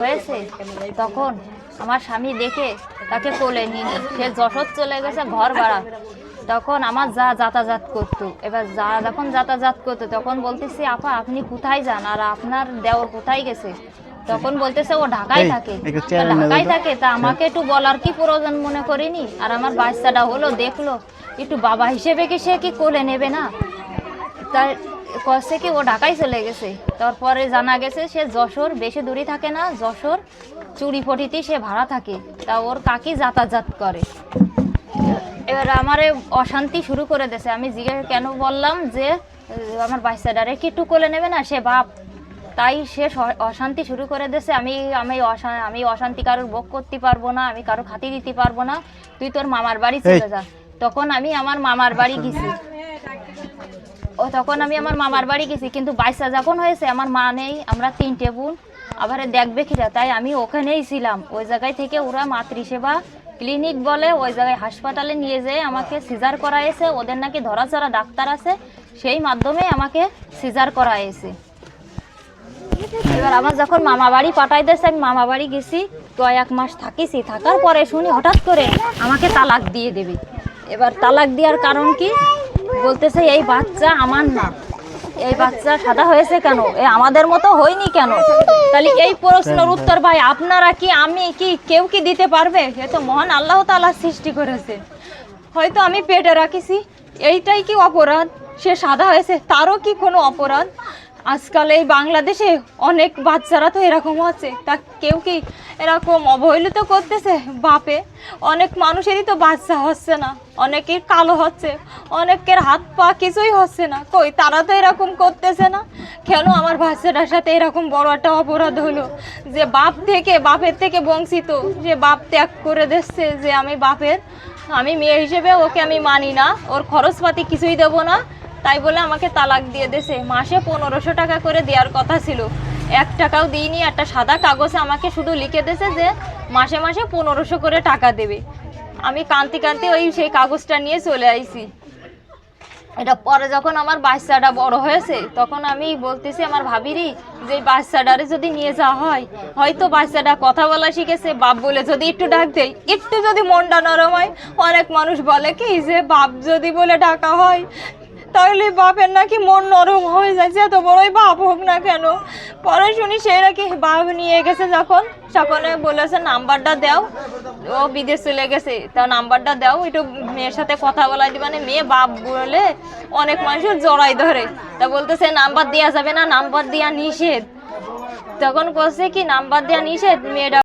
হয়েছে তখন আমার স্বামী দেখে তাকে কোলে নিয়ে। সে যশোর চলে গেছে ঘর ভাড়া। তখন আমার যা যাতায়াত করতো এবার যা যখন যাতায়াত করতো তখন বলতেছি আপা আপনি কোথায় যান? আর আপনার দেওর কোথায় গেছে? তখন বলতেছে ও ঢাকায় থাকে। ঢাকায় থাকে? তা আমাকে একটু বলার কি প্রয়োজন মনে করিনি? আর আমার বাচ্চাটা হলো দেখল একটু বাবা হিসেবে কি সে কি কোলে নেবে না? তাই কষে কি ও ঢাকায় চলে গেছে। তারপরে জানা গেছে সে যশোর বেশি দূরে থাকে না যশোর চুরিপটিতে সে ভাড়া থাকে। তা ওর কাকি যাতায়াত করে। এবার আমারে অশান্তি শুরু করে দিয়েছে। আমি জিজ্ঞেস কেন বললাম যে আমার বাচ্চাটারে কি একটু কোলে নেবে না? সে বাপ। তাই সে অশান্তি শুরু করে দিয়েছে। আমি আমি আমি অশান্তি কারোর ভোগ করতে পারব না আমি কারও খাতি দিতে পারব না। তুই তোর মামার বাড়ি চলে। যা। তখন আমি আমার মামার বাড়ি গেছি। ও তখন আমি আমার মামার বাড়ি গেছি, কিন্তু বাইসা যখন হয়েছে, আমার মা নেই, আমরা তিনটে বোন। আবার দেখবে কিরা, তাই আমি ওখানেই ছিলাম। ওই জায়গায় থেকে ওরা মাতৃসেবা ক্লিনিক বলে, ওই জায়গায় হাসপাতালে নিয়ে যেয়ে আমাকে সিজার করাইছে। ওদের নাকি ধরাচড়া ডাক্তার আছে, সেই মাধ্যমে আমাকে সিজার করাইছে। এবার আমার যখন মামা বাড়ি পাঠাই দিয়েছে আমি মামা বাড়ি গেছি, কয়েক মাস থাকিছি। থাকার পরে শুনি হঠাৎ করে আমাকে তালাক দিয়ে দেবে। এবার তালাক দেওয়ার কারণ কি? বলতেছে, এই বাচ্চা আমার না। এই বাচ্চা সাদা হয়েছে কেন? এ আমাদের মতো হয়নি কেন? তাহলে এই প্রশ্নের উত্তর ভাই, আপনারা কি, আমি কি, কেউ কি দিতে পারবে? এ তো মহান আল্লাহ তাআলা সৃষ্টি করেছে। হয়তো আমি পেটে রাখিছি, এইটাই কি অপরাধ? সে সাদা হয়েছে, তারও কি কোনো অপরাধ? আজকাল এই বাংলাদেশে অনেক বাচ্চারা তো এরকম আছে। তা কেউ কি এরকম অবহেলিত করতেছে বাপে। অনেক মানুষেরই তো বাচ্চা হচ্ছে না, অনেকের কালো হচ্ছে, অনেকের হাত পা কিছুই হচ্ছে না। কই, তারা তো এরকম করতেছে না? কেন আমার বাচ্চাটার সাথে এরকম বড় একটা অপরাধ হলো? যে বাপ থেকে, বাপের থেকে বঞ্চিত, যে বাপ ত্যাগ করে দিচ্ছে যে আমি বাপের, আমি মেয়ে হিসেবে ওকে আমি মানি না, ওর খরচপাতি কিছুই দেবো না। তাই বলে আমাকে তালাক দিয়ে দেছে মাসে পনেরোশো টাকা করে দেওয়ার কথা ছিল। এক টাকাও দিইনি, একটা সাদা কাগজে আমাকে শুধু লিখে দিয়েছে যে মাসে মাসে পনেরোশো করে টাকা দেবে। আমি কান্তি কান্তি ওই সেই কাগজটা নিয়ে চলে আইছি। এটা পরে যখন আমার বাচ্চাটা বড় হয়েছে, তখন আমি বলতেছি, আমার ভাবিরি যে বাচ্চাটারে যদি নিয়ে যাওয়া হয়, হয়তো বাচ্চাটা কথা বলা শিখেছে, বাপ বলে যদি একটু ডাক দেয়, একটু যদি মনটা নরম হয়, অনেক মানুষ বলে কি যে বাপ যদি বলে ডাকা হয়, তাহলে বাপের নাকি মন নরম হয়ে যায় যত বড়ই বাপ হোক না কেন? পরে শুনি সে নাকি বাপ নিয়ে গেছে যখন। সকলে বলেছে, নাম্বারটা দাও। ও বিদেশ চলে গেছে। তা নাম্বারটা দাও, একটু মেয়ের সাথে কথা বলাই দিবা মেয়ে বাপ বলে অনেক মানুষের জড়াই ধরে। তা বলতেছে, নাম্বার দেওয়া যাবে না, নাম্বার দেওয়া নিষেধ। তখন বলছে কি, নাম্বার দেওয়া নিষেধ? মেয়েটা